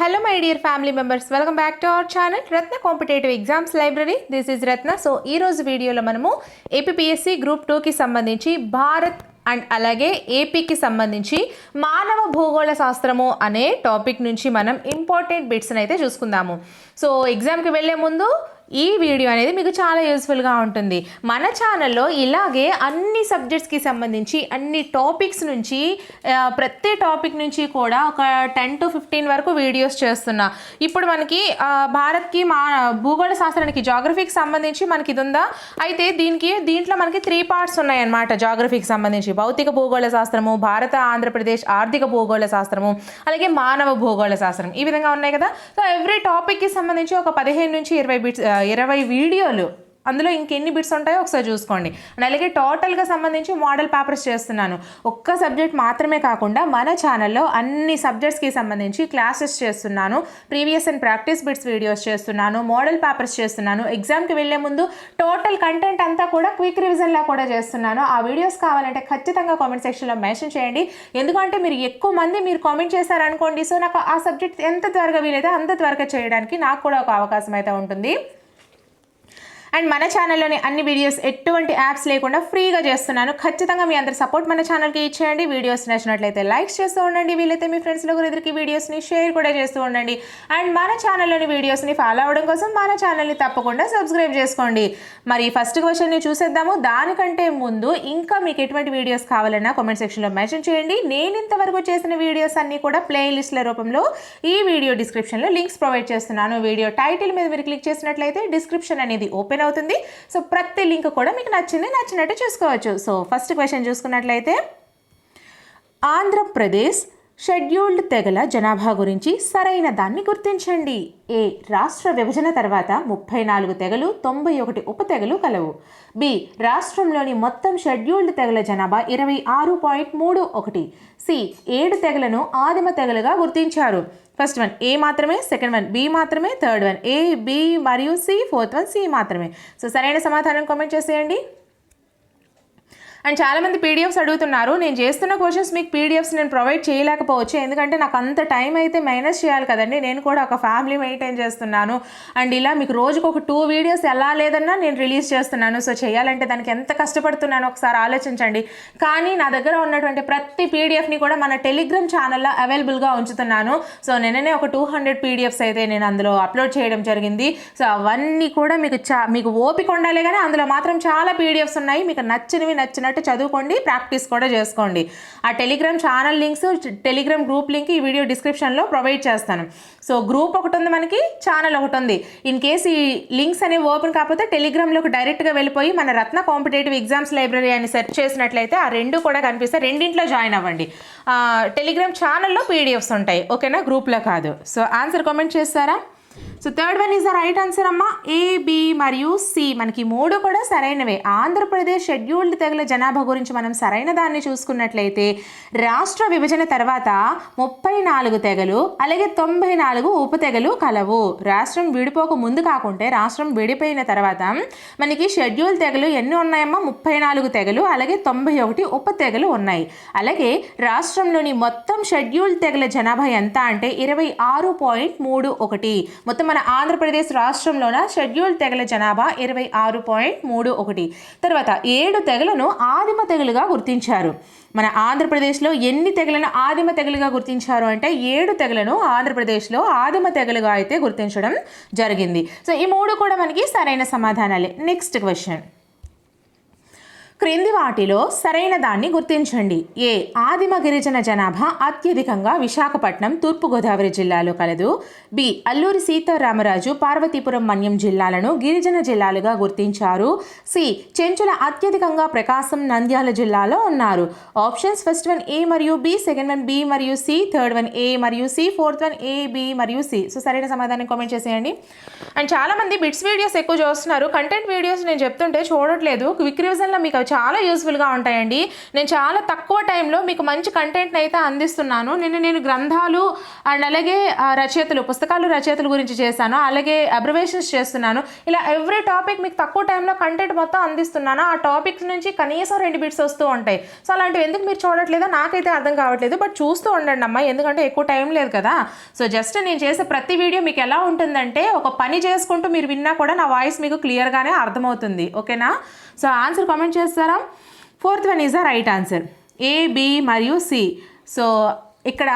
Hello my dear family members welcome back to our channel Ratna competitive exams library this is Ratna so ఈ రోజు వీడియోలో మనము APSC group టూకి సంబంధించి Bharat and అలాగే ఏపీకి సంబంధించి మానవ భూగోళ శాస్త్రము అనే టాపిక్ నుంచి మనం ఇంపార్టెంట్ బిట్స్ని అయితే చూసుకుందాము. సో ఎగ్జామ్కి వెళ్ళే ముందు ఈ వీడియో అనేది మీకు చాలా యూస్ఫుల్గా ఉంటుంది. మన ఛానల్లో ఇలాగే అన్ని సబ్జెక్ట్స్కి సంబంధించి అన్ని టాపిక్స్ నుంచి ప్రతి టాపిక్ నుంచి కూడా ఒక టెన్ టు ఫిఫ్టీన్ వరకు వీడియోస్ చేస్తున్నా. ఇప్పుడు మనకి భారత్కి మా భూగోళ శాస్త్రానికి జాగ్రఫీకి సంబంధించి మనకి ఇది ఉందా అయితే దీనికి దీంట్లో మనకి త్రీ పార్ట్స్ ఉన్నాయన్నమాట జాగ్రఫీకి సంబంధించి. భౌతిక భూగోళ శాస్త్రము భారత ఆంధ్రప్రదేశ్ ఆర్థిక భూగోళ శాస్త్రము అలాగే మానవ భూగోళ శాస్త్రం. ఈ విధంగా ఉన్నాయి కదా? సో ఎవ్రీ టాపిక్కి సంబంధించి ఒక పదిహేను నుంచి ఇరవై బిట్స్ ఇరవై వీడియోలు అందులో ఇంకెన్ని బిట్స్ ఉంటాయో ఒకసారి చూసుకోండి. అండ్ అలాగే టోటల్గా సంబంధించి మోడల్ పేపర్స్ చేస్తున్నాను. ఒక్క సబ్జెక్ట్ మాత్రమే కాకుండా మన ఛానల్లో అన్ని సబ్జెక్ట్స్కి సంబంధించి క్లాసెస్ చేస్తున్నాను. Previous and practice bits videos చేస్తున్నాను మోడల్ పేపర్స్ చేస్తున్నాను. ఎగ్జామ్కి వెళ్ళే ముందు టోటల్ కంటెంట్ అంతా కూడా క్విక్ రివిజన్లా కూడా చేస్తున్నాను. ఆ వీడియోస్ కావాలంటే ఖచ్చితంగా కామెంట్ సెక్షన్లో మెన్షన్ చేయండి. ఎందుకంటే మీరు ఎక్కువ మంది మీరు కామెంట్ చేశారనుకోండి సో నాకు ఆ సబ్జెక్ట్ ఎంత త్వరగా వీలైతే అంత త్వరగా చేయడానికి నాకు కూడా ఒక అవకాశం అయితే ఉంటుంది. అండ్ మన ఛానల్లోని అన్ని వీడియోస్ ఎటువంటి యాప్స్ లేకుండా ఫ్రీగా చేస్తున్నాను. ఖచ్చితంగా మీ అందరి సపోర్ట్ మన ఛానల్కి ఇచ్చేయండి. వీడియోస్ నచ్చినట్లయితే లైక్స్ చేస్తూ ఉండండి. వీలైతే మీ ఫ్రెండ్స్లో ఎదురికి వీడియోస్ని షేర్ కూడా చేస్తూ ఉండండి. అండ్ మన ఛానల్లోని వీడియోస్ని ఫాలో అవ్వడం కోసం మన ఛానల్ని తప్పకుండా సబ్స్క్రైబ్ చేసుకోండి. మరి ఫస్ట్ క్వశ్చన్ని చూసేద్దాము. దానికంటే ముందు ఇంకా మీకు ఎటువంటి వీడియోస్ కావాలన్నా కామెంట్ సెక్షన్లో మెన్షన్ చేయండి. నేను ఇంతవరకు చేసిన వీడియోస్ అన్నీ కూడా ప్లేలిస్ట్ల రూపంలో ఈ వీడియో డిస్క్రిప్షన్లో లింక్స్ ప్రొవైడ్ చేస్తున్నాను. వీడియో టైటిల్ మీద మీరు క్లిక్ చేసినట్లయితే డిస్క్రిప్షన్ అనేది ఓపెన్ అవుతుంది. సో ప్రతి లింక్ కూడా మీకు నచ్చింది నచ్చినట్టు చూసుకోవచ్చు. సో ఫస్ట్ క్వశ్చన్ చూసుకున్నట్లయితే ఆంధ్రప్రదేశ్ షెడ్యూల్డ్ తెగల జనాభా గురించి సరైన దాన్ని గుర్తించండి. ఏ రాష్ట్ర విభజన తర్వాత ముప్పై నాలుగు తెగలు తొంభై ఒకటి ఉప తెగలు కలవు. బి రాష్ట్రంలోని మొత్తం షెడ్యూల్డ్ తెగల జనాభా ఇరవై ఆరు పాయింట్ మూడు ఒకటి. సి ఏడు తెగలను ఆదిమ తెగలుగా గుర్తించారు. ఫస్ట్ వన్ ఏ మాత్రమే సెకండ్ వన్ బి మాత్రమే థర్డ్ వన్ ఏ బి మరియు సి ఫోర్త్ వన్ సి మాత్రమే. సో సరైన సమాధానం కామెంట్ చేసేయండి. అండ్ చాలామంది పీడిఎఫ్స్ అడుగుతున్నారు నేను చేస్తున్న క్వశ్చన్స్ మీకు పీడిఎఫ్స్ నేను ప్రొవైడ్ చేయలేకపోవచ్చు. ఎందుకంటే నాకు అంత టైం అయితే మైనస్ చేయాలి కదండి. నేను కూడా ఒక ఫ్యామిలీ మెయింటైన్ చేస్తున్నాను. అండ్ ఇలా మీకు రోజుకు ఒక టూ వీడియోస్ ఎలా లేదన్నా నేను రిలీజ్ చేస్తున్నాను. సో చేయాలంటే దానికి ఎంత కష్టపడుతున్నానో ఒకసారి ఆలోచించండి. కానీ నా దగ్గర ఉన్నటువంటి ప్రతి పీడిఎఫ్ని కూడా మన టెలిగ్రామ్ ఛానల్లో అవైలబుల్గా ఉంచుతున్నాను. సో నిన్ననే ఒక టూ హండ్రెడ్ పీడిఎఫ్స్ అయితే నేను అందులో అప్లోడ్ చేయడం జరిగింది. సో అవన్నీ కూడా మీకు చా మీకు ఓపిక ఉండాలి కానీ అందులో మాత్రం చాలా పీడిఎఫ్స్ ఉన్నాయి. మీకు నచ్చినవి నచ్చినట్టు చదువుకోండి ప్రాక్టీస్ కూడా చేసుకోండి. ఆ Telegram channel links Telegram group link ఈ వీడియో డిస్క్రిప్షన్లో ప్రొవైడ్ చేస్తాను. సో గ్రూప్ ఒకటి ఉంది మనకి ఛానల్ ఒకటి ఉంది. ఇన్ కేస్ ఈ లింక్స్ అనేవి ఓపెన్ కాకపోతే టెలిగ్రామ్లోకి డైరెక్ట్గా వెళ్ళిపోయి మన రత్న కాంపిటేటివ్ ఎగ్జామ్స్ లైబ్రరీ అని సెర్చ్ చేసినట్లయితే ఆ రెండు కూడా కనిపిస్తాయి రెండింట్లో జాయిన్ అవ్వండి. టెలిగ్రామ్ ఛానల్లో పీడిఎఫ్స్ ఉంటాయి. ఓకేనా? గ్రూప్లో కాదు. సో ఆన్సర్ కామెంట్ చేస్తారా? So third one is the right answer అమ్మ. ఏ బి మరియు సి మనకి మూడు కూడా సరైనవే. ఆంధ్రప్రదేశ్ షెడ్యూల్డ్ తెగల జనాభా గురించి మనం సరైన దాన్ని చూసుకున్నట్లయితే రాష్ట్ర విభజన తర్వాత ముప్పై నాలుగు తెగలు అలాగే తొంభై నాలుగు ఉప తెగలు కలవు. రాష్ట్రం విడిపోక ముందు కాకుంటే రాష్ట్రం విడిపోయిన తర్వాత మనకి షెడ్యూల్ తెగలు ఎన్ని ఉన్నాయమ్మా? ముప్పై నాలుగు తెగలు అలాగే తొంభై ఒకటి ఉప తెగలు ఉన్నాయి. అలాగే రాష్ట్రంలోని మొత్తం షెడ్యూల్ తెగల జనాభా ఎంత అంటే ఇరవై ఆరు పాయింట్ మూడు ఒకటి. మొత్తం మన ఆంధ్రప్రదేశ్ రాష్ట్రంలోన షెడ్యూల్ తెగల జనాభా ఇరవై ఆరు పాయింట్ మూడు ఒకటి. తర్వాత ఏడు తెగలను ఆదిమ తెగలుగా గుర్తించారు. మన ఆంధ్రప్రదేశ్లో ఎన్ని తెగలను ఆదిమ తెగలుగా గుర్తించారు అంటే ఏడు తెగలను ఆంధ్రప్రదేశ్లో ఆదిమ తెగలుగా అయితే గుర్తించడం జరిగింది. సో ఈ మూడు కూడా మనకి సరైన సమాధానాలే. నెక్స్ట్ క్వశ్చన్ క్రింది వాటిలో సరైన దాన్ని గుర్తించండి. ఏ. ఆదిమ గిరిజన జనాభా అత్యధికంగా విశాఖపట్నం తూర్పుగోదావరి జిల్లాలో కలదు. బి. అల్లూరి సీతారామరాజు పార్వతీపురం మన్యం జిల్లాలను గిరిజన జిల్లాలుగా గుర్తించారు. సి. చెంచుల అత్యధికంగా ప్రకాశం నంద్యాల జిల్లాలో ఉన్నారు. ఆప్షన్స్ ఫస్ట్ వన్ ఏ మరియు బి సెకండ్ వన్ బి మరియు సి థర్డ్ వన్ ఏ మరియు C fourth one A B మరియు సి. సో సరైన సమాధానం కామెంట్ చేసేయండి. అండ్ చాలామంది బిట్స్ వీడియోస్ ఎక్కువ చూస్తున్నారు. కంటెంట్ వీడియోస్ నేను చెప్తుంటే చూడట్లేదు. క్విక్ రివిజన్లో మీకు చాలా యూస్ఫుల్గా ఉంటాయండి. నేను చాలా తక్కువ టైంలో మీకు మంచి కంటెంట్ని అయితే అందిస్తున్నాను. నిన్న నేను గ్రంథాలు అండ్ అలాగే రచయితలు పుస్తకాలు రచయితల గురించి చేశాను. అలాగే అబ్రివేషన్స్ చేస్తున్నాను. ఇలా ఎవ్రీ టాపిక్ మీకు తక్కువ టైంలో కంటెంట్ మొత్తం అందిస్తున్నాను. ఆ టాపిక్స్ నుంచి కనీసం రెండు బిట్స్ వస్తూ ఉంటాయి. సో అలాంటివి ఎందుకు మీరు చూడట్లేదో నాకైతే అర్థం కావట్లేదు. బట్ చూస్తూ ఉండండి అమ్మా. ఎందుకంటే ఎక్కువ టైం లేదు కదా. సో జస్ట్ నేను చేసే ప్రతి వీడియో మీకు ఎలా ఉంటుందంటే ఒక పని చేసుకుంటూ మీరు విన్నా కూడా నా వాయిస్ మీకు క్లియర్గానే అర్థమవుతుంది. ఓకేనా సో ఆన్సర్ కామెంట్ చేస్తారా fourth one is the right answer. A B మరియు సి సో ఇక్కడ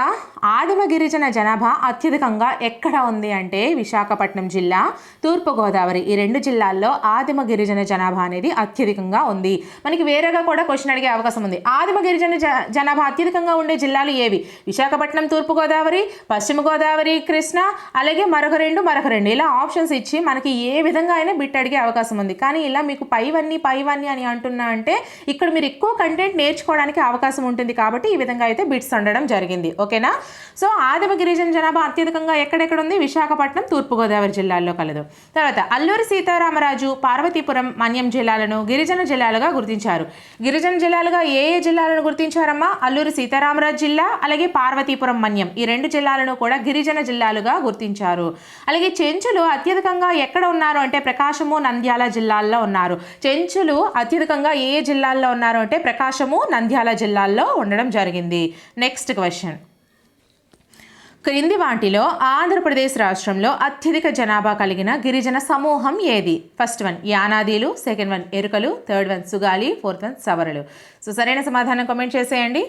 ఆదిమ గిరిజన జనాభా అత్యధికంగా ఎక్కడ ఉంది అంటే విశాఖపట్నం జిల్లా తూర్పుగోదావరి. ఈ రెండు జిల్లాల్లో ఆదిమ గిరిజన జనాభా అనేది అత్యధికంగా ఉంది. మనకి వేరేగా కూడా క్వశ్చన్ అడిగే అవకాశం ఉంది. ఆదిమ గిరిజన జ జనాభా అత్యధికంగా ఉండే జిల్లాలు ఏవి? విశాఖపట్నం తూర్పుగోదావరి పశ్చిమ గోదావరి కృష్ణా అలాగే మరొక రెండు మరొక రెండు. ఇలా ఆప్షన్స్ ఇచ్చి మనకి ఏ విధంగా అయినా బిట్ అడిగే అవకాశం ఉంది. కానీ ఇలా మీకు పైవన్నీ పైవన్నీ అని అంటున్నా అంటే ఇక్కడ మీరు ఎక్కువ కంటెంట్ నేర్చుకోవడానికి అవకాశం ఉంటుంది కాబట్టి ఈ విధంగా అయితే బిట్స్ ఉండడం జరిగింది. ఓకేనా? సో ఆదిమ గిరిజన జనాభా అత్యధికంగా ఎక్కడెక్కడ ఉంది విశాఖపట్నం తూర్పుగోదావరి జిల్లాల్లో కలదు. తర్వాత అల్లూరి సీతారామరాజు పార్వతీపురం మన్యం జిల్లాలను గిరిజన జిల్లాలుగా గుర్తించారు. గిరిజన జిల్లాలుగా ఏ ఏ జిల్లాలను గుర్తించారమ్మా? అల్లూరి సీతారామరాజు జిల్లా అలాగే పార్వతీపురం మన్యం ఈ రెండు జిల్లాలను కూడా గిరిజన జిల్లాలుగా గుర్తించారు. అలాగే చెంచులు అత్యధికంగా ఎక్కడ ఉన్నారు అంటే ప్రకాశము నంద్యాల జిల్లాల్లో ఉన్నారు. చెంచులు అత్యధికంగా ఏ ఏ జిల్లాల్లో ఉన్నారు అంటే ప్రకాశము నంద్యాల జిల్లాల్లో ఉండడం జరిగింది. నెక్స్ట్ క్వశ్చన్ క్రింది వాటిలో ఆంధ్రప్రదేశ్ రాష్ట్రంలో అత్యధిక జనాభా కలిగిన గిరిజన సమూహం ఏది? ఫస్ట్ వన్ యానాదీలు second one ఎరుకలు third one Sugali fourth one సవరలు. So సరైన సమాధానం కామెంట్ చేసేయండి.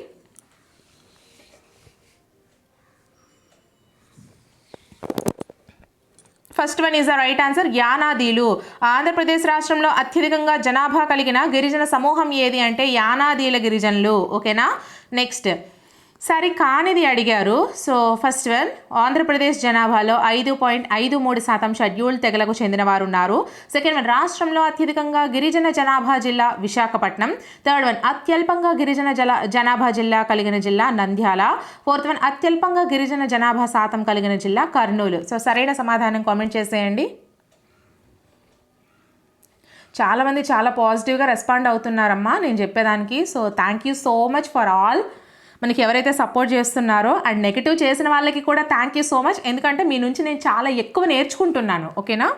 First one is the right answer యానాదీలు Andhra Pradesh రాష్ట్రంలో అత్యధికంగా జనాభా కలిగిన గిరిజన సమూహం ఏది అంటే యానాదీల గిరిజనులు. ఓకేనా నెక్స్ట్ సరి కానిది అడిగారు. సో ఫస్ట్ వన్ ఆంధ్రప్రదేశ్ జనాభాలో ఐదు పాయింట్ ఐదు మూడు శాతం షెడ్యూల్ తెగలకు చెందిన వారు ఉన్నారు సెకండ్ వన్ రాష్ట్రంలో అత్యధికంగా గిరిజన జనాభా జిల్లా విశాఖపట్నం. థర్డ్ వన్ అత్యల్పంగా గిరిజన జల జనాభా జిల్లా కలిగిన జిల్లా నంద్యాల. ఫోర్త్ వన్ అత్యల్పంగా గిరిజన జనాభా శాతం కలిగిన జిల్లా కర్నూలు. సో సరైన సమాధానం కామెంట్ చేసేయండి. చాలామంది చాలా పాజిటివ్గా రెస్పాండ్ అవుతున్నారమ్మా నేను చెప్పేదానికి. So thank you so much for all మనకి ఎవరైతే సపోర్ట్ చేస్తున్నారో అండ్ నెగిటివ్ చేసిన వాళ్ళకి కూడా థ్యాంక్ యూ సో మచ్ ఎందుకంటే మీ నుంచి నేను చాలా ఎక్కువ నేర్చుకుంటున్నాను. ఓకేనా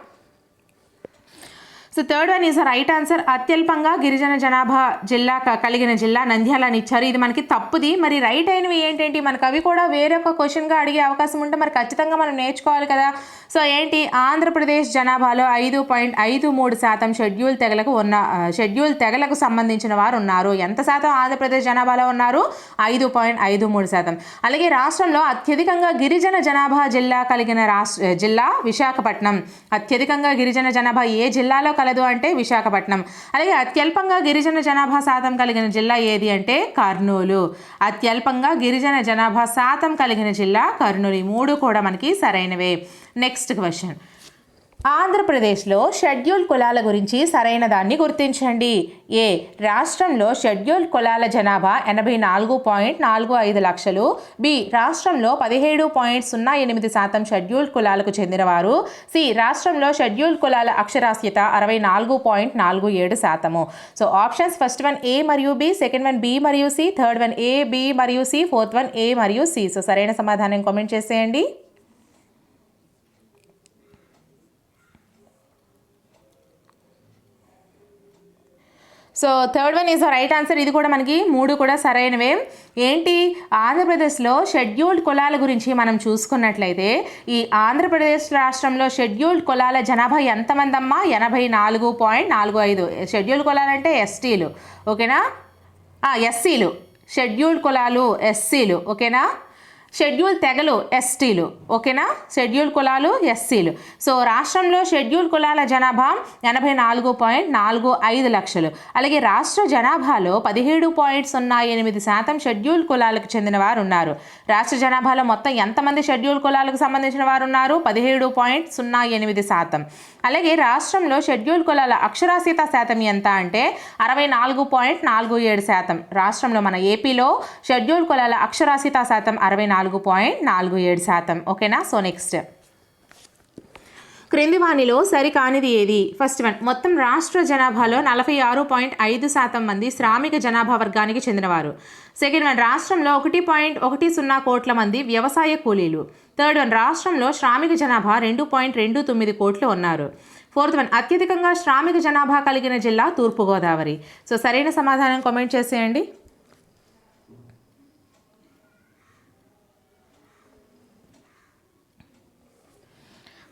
so third one is right answer అత్యల్పంగా గిరిజన జనాభా జిల్లా కలిగిన జిల్లా నంద్యాల అని ఇచ్చారు ఇది మనకి తప్పుది. మరి రైట్ అయినవి ఏంటంటే? మనకు అవి కూడా వేరొక క్వశ్చన్గా అడిగే అవకాశం ఉంటే మరి ఖచ్చితంగా మనం నేర్చుకోవాలి కదా. సో ఏంటి? ఆంధ్రప్రదేశ్ జనాభాలో ఐదు పాయింట్ ఐదు మూడు శాతం షెడ్యూల్ తెగలకు ఉన్న షెడ్యూల్ తెగలకు సంబంధించిన వారు ఉన్నారు. ఎంత శాతం ఆంధ్రప్రదేశ్ జనాభాలో ఉన్నారు? ఐదు పాయింట్ ఐదు మూడు శాతం. అలాగే రాష్ట్రంలో అత్యధికంగా గిరిజన జనాభా జిల్లా కలిగిన రాష్ట్ర జిల్లా విశాఖపట్నం. అత్యధికంగా గిరిజన జనాభా ఏ జిల్లాలో కలదు అంటే విశాఖపట్నం. అలాగే అత్యల్పంగా గిరిజన జనాభా శాతం కలిగిన జిల్లా ఏది అంటే కర్నూలు. అత్యల్పంగా గిరిజన జనాభా శాతం కలిగిన జిల్లా కర్నూలు. ఈ మూడు కూడా మనకి సరైనవే. Next question. ఆంధ్రప్రదేశ్లో షెడ్యూల్ కులాల గురించి సరైన దాన్ని గుర్తించండి. ఏ. రాష్ట్రంలో షెడ్యూల్ కులాల జనాభా ఎనభై నాలుగు పాయింట్ నాలుగు ఐదు లక్షలు. బి. రాష్ట్రంలో పదిహేడు పాయింట్ సున్నా ఎనిమిది శాతం షెడ్యూల్ కులాలకు చెందినవారు. సి. రాష్ట్రంలో షెడ్యూల్ కులాల అక్షరాస్యత అరవై నాలుగు పాయింట్ నాలుగు ఏడు శాతము. So options first one A మరియు బి సెకండ్ వన్ బి మరియు C third one A B మరియు సి ఫోర్త్ వన్ ఏ మరియు సి. సో సరైన సమాధానం కామెంట్ చేసేయండి. So third one is right answer ఇది కూడా మనకి మూడు కూడా సరైనవే. ఏంటి? ఆంధ్రప్రదేశ్లో షెడ్యూల్డ్ కులాల గురించి మనం చూసుకున్నట్లయితే ఈ ఆంధ్రప్రదేశ్ రాష్ట్రంలో షెడ్యూల్డ్ కులాల జనాభా ఎంతమంది అమ్మా ఎనభై నాలుగు పాయింట్ నాలుగు ఐదు. షెడ్యూల్డ్ కులాలంటే ఎస్టీలు ఓకేనా? ఎస్సీలు. షెడ్యూల్డ్ కులాలు ఎస్సీలు ఓకేనా? షెడ్యూల్ తెగలు ఎస్టీలు. ఓకేనా? షెడ్యూల్ కులాలు ఎస్సీలు. సో రాష్ట్రంలో షెడ్యూల్ కులాల జనాభా ఎనభై నాలుగు పాయింట్ నాలుగు ఐదు లక్షలు. అలాగే రాష్ట్ర జనాభాలో పదిహేడు పాయింట్ సున్నా ఎనిమిది శాతం షెడ్యూల్ కులాలకు చెందిన వారు ఉన్నారు రాష్ట్ర జనాభాలో మొత్తం ఎంతమంది షెడ్యూల్ కులాలకు సంబంధించిన వారు ఉన్నారు పదిహేడు పాయింట్ సున్నా ఎనిమిది శాతం. అలాగే రాష్ట్రంలో షెడ్యూల్ కులాల అక్షరాస్యత శాతం ఎంత అంటే అరవై నాలుగు పాయింట్ నాలుగు ఏడు శాతం. రాష్ట్రంలో మన ఏపీలో షెడ్యూల్ కులాల అక్షరాస్యత శాతం అరవై నాలుగు పాయింట్ నాలుగు ఏడు శాతం. ఓకేనా? So next. క్రింది వాణిలో సరికానిది ఏది? First one. మొత్తం రాష్ట్ర జనాభాలో నలభై ఆరు పాయింట్ ఐదు శాతం మంది శ్రామిక జనాభా వర్గానికి చెందినవారు. Second one. రాష్ట్రంలో ఒకటి పాయింట్ ఒకటి సున్నా కోట్ల మంది వ్యవసాయ కూలీలు. థర్డ్ వన్ రాష్ట్రంలో శ్రామిక జనాభా రెండు పాయింట్ రెండు తొమ్మిది కోట్లు ఉన్నారు. ఫోర్త్ వన్ అత్యధికంగా శ్రామిక జనాభా కలిగిన జిల్లా తూర్పుగోదావరి. సో సరైన సమాధానం కామెంట్ చేసేయండి.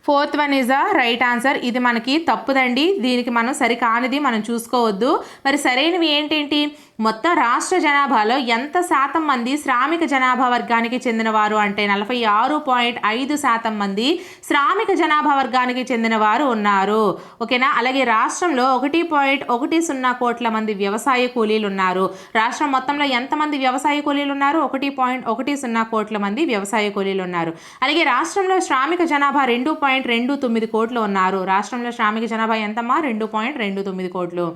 Fourth one is the right answer. ఇది మనకి తప్పుదండి. దీనికి మనం సరికానిది మనం చూసుకోవద్దు. మరి సరైనవి ఏంటేంటి? మొత్తం రాష్ట్ర జనాభాలో ఎంత శాతం మంది శ్రామిక జనాభా వర్గానికి చెందినవారు అంటే నలభై ఆరు పాయింట్ ఐదు శాతం మంది శ్రామిక జనాభా వర్గానికి చెందినవారు ఉన్నారు. ఓకేనా? అలాగే రాష్ట్రంలో ఒకటి పాయింట్ ఒకటి సున్నా కోట్ల మంది వ్యవసాయ కూలీలు ఉన్నారు. రాష్ట్రం మొత్తంలో ఎంతమంది వ్యవసాయ కూలీలు ఉన్నారు? ఒకటి పాయింట్ ఒకటి సున్నా కోట్ల మంది వ్యవసాయ కూలీలు ఉన్నారు. అలాగే రాష్ట్రంలో శ్రామిక జనాభా రెండు పాయింట్ రెండు తొమ్మిది కోట్లు ఉన్నారు. రాష్ట్రంలో శ్రామిక జనాభా ఎంతమ్మా? రెండు పాయింట్ రెండు తొమ్మిది కోట్లు.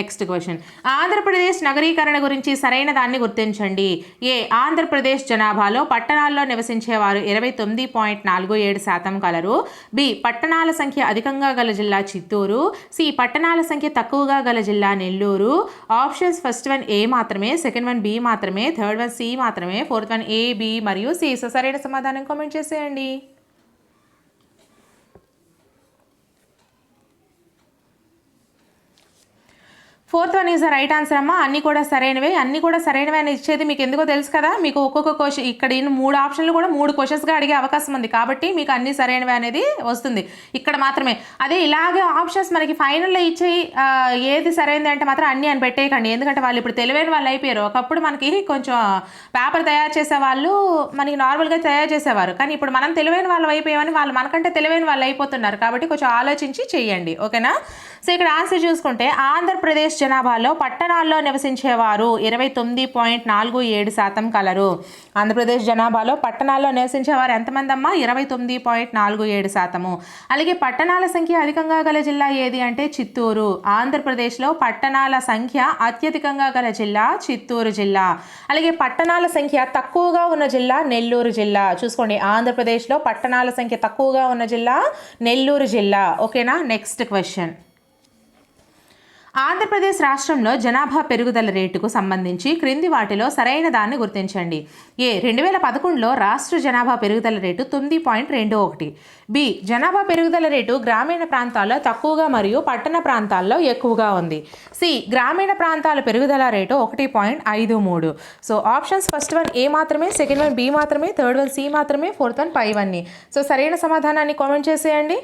Next question. ఆంధ్రప్రదేశ్ నగరీకరణ గురించి సరైన దాన్ని గుర్తించండి. ఏ ఆంధ్రప్రదేశ్ జనాభాలో పట్టణాల్లో నివసించేవారు ఇరవై తొమ్మిది పాయింట్ నాలుగు ఏడు శాతం కలరు. బి పట్టణాల సంఖ్య అధికంగా గల జిల్లా చిత్తూరు. సి పట్టణాల సంఖ్య తక్కువగా గల జిల్లా Nellore. Options first one A మాత్రమే సెకండ్ వన్ బి మాత్రమే థర్డ్ వన్ సి మాత్రమే ఫోర్త్ వన్ ఏ బి మరియు సి. సో సరైన సమాధానం కామెంట్ చేసేయండి. Fourth one is the right answer అమ్మా. అన్ని కూడా సరైనవే. అన్ని కూడా సరైనవే అని ఇచ్చేది మీకు ఎందుకో తెలుసు కదా? మీకు ఒక్కొక్క క్వశ్చన్ ఇక్కడ మూడు ఆప్షన్లు కూడా మూడు క్వశ్చన్స్గా అడిగే అవకాశం ఉంది. కాబట్టి మీకు అన్ని సరైనవే అనేది వస్తుంది. ఇక్కడ మాత్రమే. అదే ఇలాగే ఆప్షన్స్ మనకి ఫైనల్లో ఇచ్చే ఏది సరైనది అంటే మాత్రం అన్ని అని పెట్టేయకండి. ఎందుకంటే వాళ్ళు ఇప్పుడు తెలివైన వాళ్ళు అయిపోయారు. ఒకప్పుడు మనకి కొంచెం పేపర్ తయారు చేసే వాళ్ళు మనకి నార్మల్గా తయారు చేసేవారు. కానీ ఇప్పుడు మనం తెలివైన వాళ్ళు అయిపోయామని వాళ్ళు మనకంటే తెలివైన వాళ్ళు అయిపోతున్నారు. కాబట్టి కొంచెం ఆలోచించి చేయండి. ఓకేనా? సో ఇక్కడ ఆన్సర్ చూసుకుంటే ఆంధ్రప్రదేశ్ జనాభాలో పట్టణాల్లో నివసించేవారు ఇరవై తొమ్మిది పాయింట్ నాలుగు ఏడు శాతం కలరు. ఆంధ్రప్రదేశ్ జనాభాలో పట్టణాల్లో నివసించేవారు ఎంతమంది అమ్మా ఇరవై తొమ్మిది పాయింట్ నాలుగు ఏడు శాతము. అలాగే పట్టణాల సంఖ్య అధికంగా గల జిల్లా ఏది అంటే చిత్తూరు. ఆంధ్రప్రదేశ్లో పట్టణాల సంఖ్య అత్యధికంగా గల జిల్లా చిత్తూరు జిల్లా. అలాగే పట్టణాల సంఖ్య తక్కువగా ఉన్న జిల్లా నెల్లూరు జిల్లా. చూసుకోండి ఆంధ్రప్రదేశ్లో పట్టణాల సంఖ్య తక్కువగా ఉన్న జిల్లా నెల్లూరు జిల్లా. ఓకేనా? Next question. ఆంధ్రప్రదేశ్ రాష్ట్రంలో జనాభా పెరుగుదల రేటుకు సంబంధించి క్రింది వాటిలో సరైన దాన్ని గుర్తించండి. ఏ రెండు వేల పదకొండులో రాష్ట్ర జనాభా పెరుగుదల రేటు తొమ్మిది పాయింట్ రెండు ఒకటి. బి జనాభా పెరుగుదల రేటు గ్రామీణ ప్రాంతాల్లో తక్కువగా మరియు పట్టణ ప్రాంతాల్లో ఎక్కువగా ఉంది. సి గ్రామీణ ప్రాంతాల పెరుగుదల రేటు ఒకటి పాయింట్ ఐదు మూడు. So options first one A మాత్రమే సెకండ్ వన్ బి మాత్రమే థర్డ్ వన్ సి మాత్రమే ఫోర్త్ వన్ పై వన్ని. సో సరైన సమాధానాన్ని కామెంట్ చేసేయండి.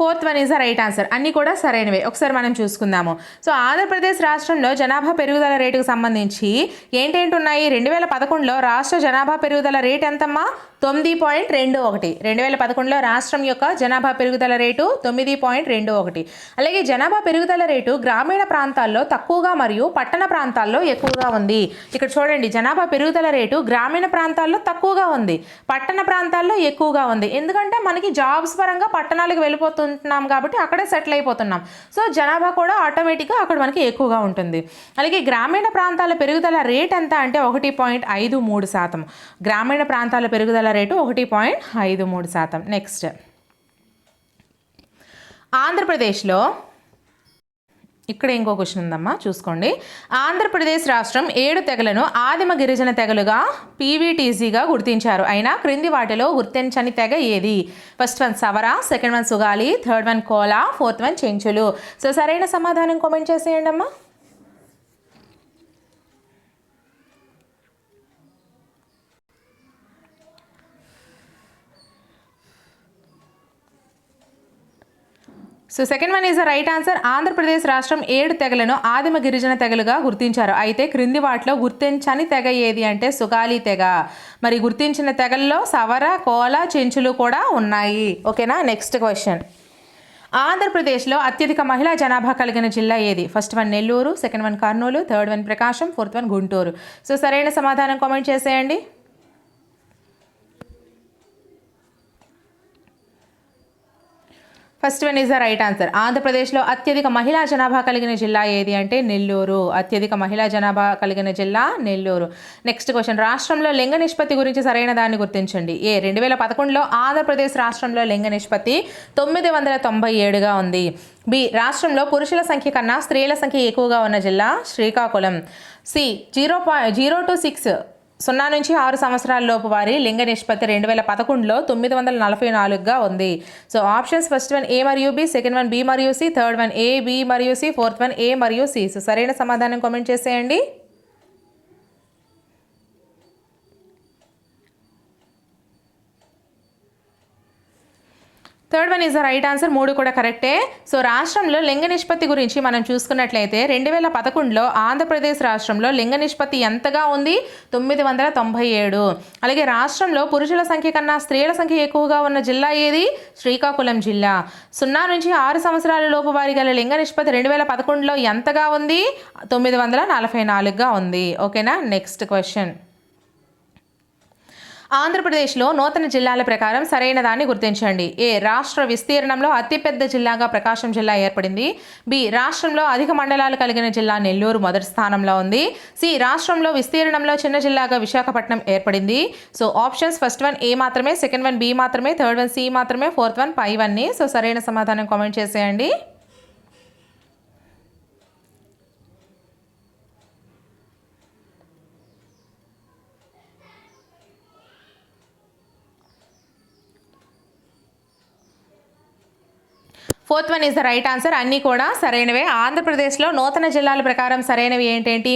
Fourth one is the right answer. అన్నీ కూడా సరైనవే. ఒకసారి మనం చూసుకుందాము. సో ఆంధ్రప్రదేశ్ రాష్ట్రంలో జనాభా పెరుగుదల రేటుకు సంబంధించి ఏంటేంటి ఉన్నాయి రెండు వేల పదకొండులో రాష్ట్ర జనాభా పెరుగుదల రేట్ ఎంతమ్మా? తొమ్మిది పాయింట్ రెండు ఒకటి. రెండు వేల పదకొండులో రాష్ట్రం యొక్క జనాభా పెరుగుదల రేటు తొమ్మిది పాయింట్ రెండు ఒకటి. అలాగే జనాభా పెరుగుదల రేటు గ్రామీణ ప్రాంతాల్లో తక్కువగా మరియు పట్టణ ప్రాంతాల్లో ఎక్కువగా ఉంది. ఇక్కడ చూడండి జనాభా పెరుగుదల రేటు గ్రామీణ ప్రాంతాల్లో తక్కువగా ఉంది. పట్టణ ప్రాంతాల్లో ఎక్కువగా ఉంది. ఎందుకంటే మనకి జాబ్స్ పరంగా పట్టణాలకు వెళ్ళిపోతుంది. ఉంటున్నాం కాబట్టి అక్కడే సెటిల్ అయిపోతున్నాం. సో జనాభా కూడా ఆటోమేటిక్గా అక్కడ మనకి ఎక్కువగా ఉంటుంది. అలాగే గ్రామీణ ప్రాంతాల పెరుగుదల రేట్ ఎంత అంటే ఒకటి పాయింట్ ఐదు మూడు శాతం. గ్రామీణ ప్రాంతాల పెరుగుదల రేటు ఒకటి పాయింట్ ఐదు మూడు శాతం. నెక్స్ట్. ఆంధ్రప్రదేశ్లో ఇక్కడ ఇంకో క్వశ్చన్ ఉందమ్మా చూసుకోండి. ఆంధ్రప్రదేశ్ రాష్ట్రం ఏడు తెగలను ఆదిమ గిరిజన తెగలుగా పీవీటీసీగా గుర్తించారు. అయినా క్రింది వాటిలో గుర్తించని తెగ ఏది? First one Savara second one Sugali third one Kola fourth one చెంచులు. So సరైన సమాధానం కామెంట్ చేసేయండి అమ్మా so second one is the right answer Andhra Pradesh రాష్ట్రం ఏడు తెగలను ఆదిమ గిరిజన తెగలుగా గుర్తించారు. అయితే క్రింది వాటిలో గుర్తించని తెగ ఏది అంటే సుగాలి తెగ. మరి గుర్తించిన తెగల్లో సవర కోల చెంచులు కూడా ఉన్నాయి. ఓకేనా? నెక్స్ట్ క్వశ్చన్ ఆంధ్రప్రదేశ్లో అత్యధిక మహిళా జనాభా కలిగిన జిల్లా ఏది? First one Nellore second one Kurnool third one Prakasam fourth one Guntur. So సరైన సమాధానం కామెంట్ చేసేయండి. First one is the right answer. ఆంధ్రప్రదేశ్లో అత్యధిక మహిళా జనాభా కలిగిన జిల్లా ఏది అంటే నెల్లూరు. అత్యధిక మహిళా జనాభా కలిగిన జిల్లా నెల్లూరు. నెక్స్ట్ క్వశ్చన్ రాష్ట్రంలో లింగ నిష్పత్తి గురించి సరైన దాన్ని గుర్తించండి. ఏ రెండు వేల పదకొండులో ఆంధ్రప్రదేశ్ రాష్ట్రంలో లింగ నిష్పత్తి తొమ్మిది వందల తొంభై ఏడుగా ఉంది. బి రాష్ట్రంలో పురుషుల సంఖ్య కన్నా స్త్రీల సంఖ్య ఎక్కువగా ఉన్న జిల్లా Srikakulam. C zero point zero two six సున్నా నుంచి ఆరు సంవత్సరాల లోపు వారి లింగ నిష్పత్తి రెండు వేల పదకొండులో తొమ్మిది వందల నలభై నాలుగుగా ఉంది. So options first one A మరియు బి సెకండ్ వన్ బి మరియు C third one A B మరియు సి ఫోర్త్ వన్ ఏ మరియు సి. సో సరైన సమాధానం కామెంట్ చేసేయండి. Third one is the right answer మూడు కూడా కరెక్టే. సో రాష్ట్రంలో లింగ నిష్పత్తి గురించి మనం చూసుకున్నట్లయితే రెండు వేల పదకొండులో ఆంధ్రప్రదేశ్ రాష్ట్రంలో లింగ నిష్పత్తి ఎంతగా ఉంది? తొమ్మిది వందల తొంభై ఏడు. అలాగే రాష్ట్రంలో పురుషుల సంఖ్య కన్నా స్త్రీల సంఖ్య ఎక్కువగా ఉన్న జిల్లా ఏది? శ్రీకాకుళం జిల్లా. సున్నా నుంచి ఆరు సంవత్సరాల లోపు వారి గల లింగ నిష్పత్తి రెండు వేల పదకొండులో ఎంతగా ఉంది? తొమ్మిది వందల నలభై నాలుగుగా ఉంది. ఓకేనా? నెక్స్ట్ క్వశ్చన్ ఆంధ్రప్రదేశ్లో నూతన జిల్లాల ప్రకారం సరైన దాన్ని గుర్తించండి. ఏ రాష్ట్ర విస్తీర్ణంలో అతిపెద్ద జిల్లాగా ప్రకాశం జిల్లా ఏర్పడింది. బి రాష్ట్రంలో అధిక మండలాలు కలిగిన జిల్లా నెల్లూరు మొదటి స్థానంలో ఉంది. సి రాష్ట్రంలో విస్తీర్ణంలో చిన్న జిల్లాగా విశాఖపట్నం ఏర్పడింది. So options first one A మాత్రమే సెకండ్ వన్ బి మాత్రమే థర్డ్ వన్ సి మాత్రమే ఫోర్త్ వన్ పై వన్ని సో సరైన సమాధానం కామెంట్ చేసేయండి. Fourth one is the right answer అన్నీ కూడా సరైనవే. ఆంధ్రప్రదేశ్లో నూతన జిల్లాల ప్రకారం సరైనవి ఏంటేంటి?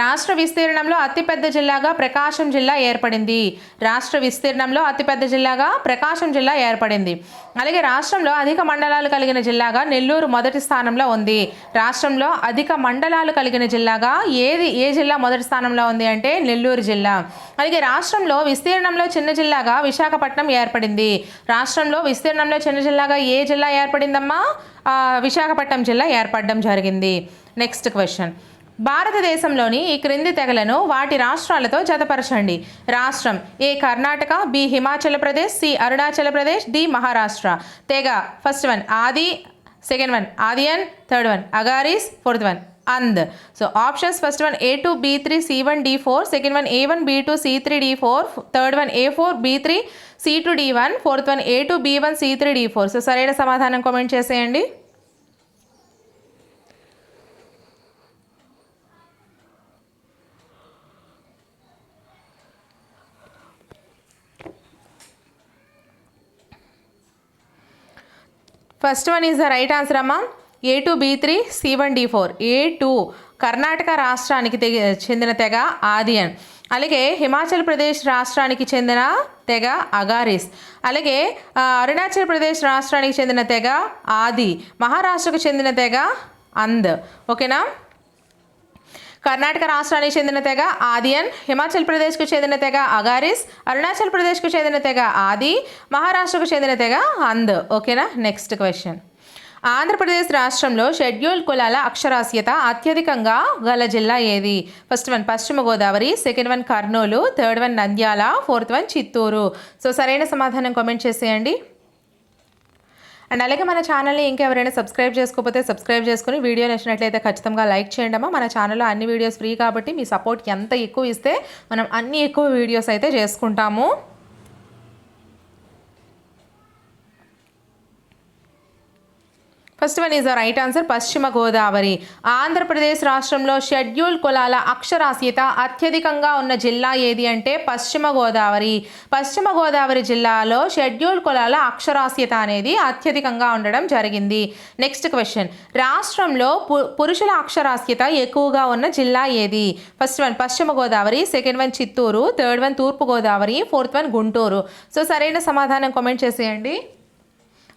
రాష్ట్ర విస్తీర్ణంలో అతిపెద్ద జిల్లాగా ప్రకాశం జిల్లా ఏర్పడింది. రాష్ట్ర విస్తీర్ణంలో అతిపెద్ద జిల్లాగా ప్రకాశం జిల్లా ఏర్పడింది. అలాగే రాష్ట్రంలో అధిక మండలాలు కలిగిన జిల్లాగా నెల్లూరు మొదటి స్థానంలో ఉంది. రాష్ట్రంలో అధిక మండలాలు కలిగిన జిల్లాగా ఏది ఏ జిల్లా మొదటి స్థానంలో ఉంది అంటే నెల్లూరు జిల్లా. అలాగే రాష్ట్రంలో విస్తీర్ణంలో చిన్న జిల్లాగా విశాఖపట్నం ఏర్పడింది. రాష్ట్రంలో విస్తీర్ణంలో చిన్న జిల్లాగా ఏ జిల్లా ఏర్పడిందమ్మా? విశాఖపట్నం జిల్లా ఏర్పడడం జరిగింది. నెక్స్ట్ క్వశ్చన్ భారతదేశంలోని ఈ క్రింది తెగలను వాటి రాష్ట్రాలతో జతపరచండి. రాష్ట్రం A Karnataka B Himachal Pradesh C Arunachal Pradesh D Maharashtra. తెగ first one Adi second one Adiyan third one అగారీస్ fourth one Andh so options first one A two B three C one D four second one A one B two C three D four third one A four B three C two D one fourth one A two B one C three D four. So సరైన సమాధానం comment చేసేయండి. First one is the right answer అమ్మా. A two B three C one D four A two Karnataka రాష్ట్రానికి తెగ చెందిన తెగ ఆదియన్. అలాగే హిమాచల్ ప్రదేశ్ రాష్ట్రానికి చెందిన తెగ అగారిస్. అలాగే అరుణాచల్ ప్రదేశ్ రాష్ట్రానికి చెందిన తెగ ఆది. మహారాష్ట్రకు చెందిన తెగ అంద్ ఓకేనా? కర్ణాటక రాష్ట్రానికి చెందిన తెగ ఆదియన్ హిమాచల్ ప్రదేశ్కు చెందిన తెగ అగారిస్ అరుణాచల్ ప్రదేశ్కు చెందిన తెగ ఆది మహారాష్ట్రకు చెందిన తెగ అంద్ ఓకేనా? నెక్స్ట్ క్వశ్చన్ ఆంధ్రప్రదేశ్ రాష్ట్రంలో షెడ్యూల్ కులాల అక్షరాస్యత అత్యధికంగా గల జిల్లా ఏది? First one Paschima Godavari second one Kurnool third one Nandyal fourth one Chittoor. So సరైన సమాధానం కామెంట్ చేసేయండి. అండ్ అలాగే మన ఛానల్ని ఇంకెవరైనా సబ్స్క్రైబ్ చేసుకోకపోతే సబ్స్క్రైబ్ చేసుకుని వీడియో నచ్చినట్లయితే ఖచ్చితంగా లైక్ చేయండమ్మా. మన ఛానల్లో అన్ని వీడియోస్ ఫ్రీ కాబట్టి మీ సపోర్ట్ ఎంత ఎక్కువ ఇస్తే మనం అన్ని ఎక్కువ వీడియోస్ అయితే చేసుకుంటాము. First one is the right answer Paschima Godavari. Andhra Pradesh రాష్ట్రంలో షెడ్యూల్ కులాల అక్షరాస్యత అత్యధికంగా ఉన్న జిల్లా ఏది అంటే పశ్చిమ గోదావరి. పశ్చిమ గోదావరి జిల్లాలో షెడ్యూల్ కులాల అక్షరాస్యత అనేది అత్యధికంగా ఉండడం జరిగింది. నెక్స్ట్ క్వశ్చన్ రాష్ట్రంలో పు పురుషుల అక్షరాస్యత ఎక్కువగా ఉన్న జిల్లా ఏది? First one Paschima Godavari second one Chittoor third one Toorpu Godavari fourth one Guntur. So సరైన సమాధానం కామెంట్ చేసేయండి.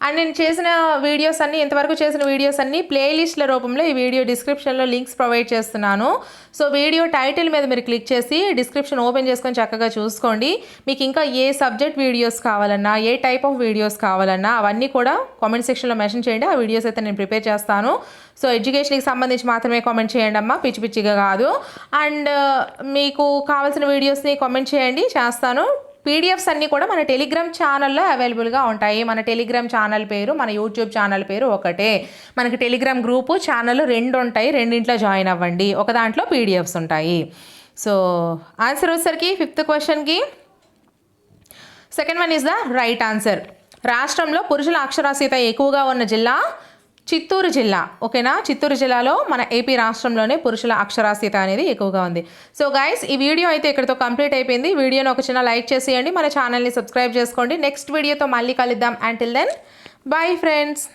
అండ్ నేను చేసిన వీడియోస్ అన్ని ఇంతవరకు చేసిన వీడియోస్ అన్ని ప్లేలిస్ట్ల రూపంలో ఈ వీడియో డిస్క్రిప్షన్లో లింక్స్ ప్రొవైడ్ చేస్తున్నాను. సో వీడియో టైటిల్ మీద మీరు క్లిక్ చేసి డిస్క్రిప్షన్ ఓపెన్ చేసుకొని చక్కగా చూసుకోండి. మీకు ఇంకా ఏ సబ్జెక్ట్ వీడియోస్ కావాలన్నా ఏ టైప్ ఆఫ్ వీడియోస్ కావాలన్నా అవన్నీ కూడా కామెంట్ సెక్షన్లో మెన్షన్ చేయండి. ఆ వీడియోస్ అయితే నేను ప్రిపేర్ చేస్తాను. సో ఎడ్యుకేషన్కి సంబంధించి మాత్రమే కామెంట్ చేయండి అమ్మా పిచ్చి పిచ్చిగా కాదు. అండ్ మీకు కావాల్సిన వీడియోస్ని కామెంట్ చేయండి చేస్తాను. పీడిఎఫ్స్ అన్నీ కూడా మన టెలిగ్రామ్ ఛానల్లో అవైలబుల్గా ఉంటాయి. మన టెలిగ్రామ్ ఛానల్ పేరు మన యూట్యూబ్ ఛానల్ పేరు ఒకటే. మనకి టెలిగ్రామ్ గ్రూపు ఛానల్ రెండు ఉంటాయి. రెండింట్లో జాయిన్ అవ్వండి. ఒక దాంట్లో పీడిఎఫ్స్ ఉంటాయి. సో ఆన్సర్ వచ్చేసరికి ఫిఫ్త్ క్వశ్చన్కి second one is the right answer రాష్ట్రంలో పురుషుల అక్షరాస్యత ఎక్కువగా ఉన్న జిల్లా చిత్తూరు జిల్లా ఓకేనా? చిత్తూరు జిల్లాలో మన ఏపీ రాష్ట్రంలోనే పురుషుల అక్షరాస్యత అనేది ఎక్కువగా ఉంది. సో గైస్ ఈ వీడియో అయితే ఇక్కడితో కంప్లీట్ అయిపోయింది. వీడియోని ఒక చిన్న లైక్ చేసేయండి. మన ఛానల్ని సబ్స్క్రైబ్ చేసుకోండి. నెక్స్ట్ వీడియోతో మళ్ళీ కలుద్దాం. Until then bye friends